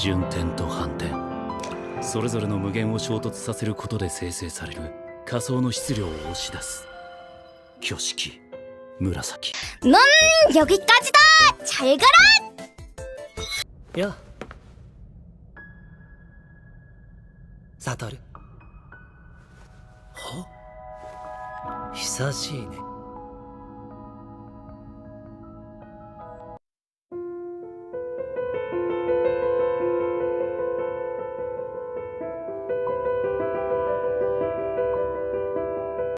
順転と反転それぞれの無限を衝突させることで生成される仮想の質量を押し出す挙式紫 넌 여기까지다! 잘 가라! よサトルは久しいね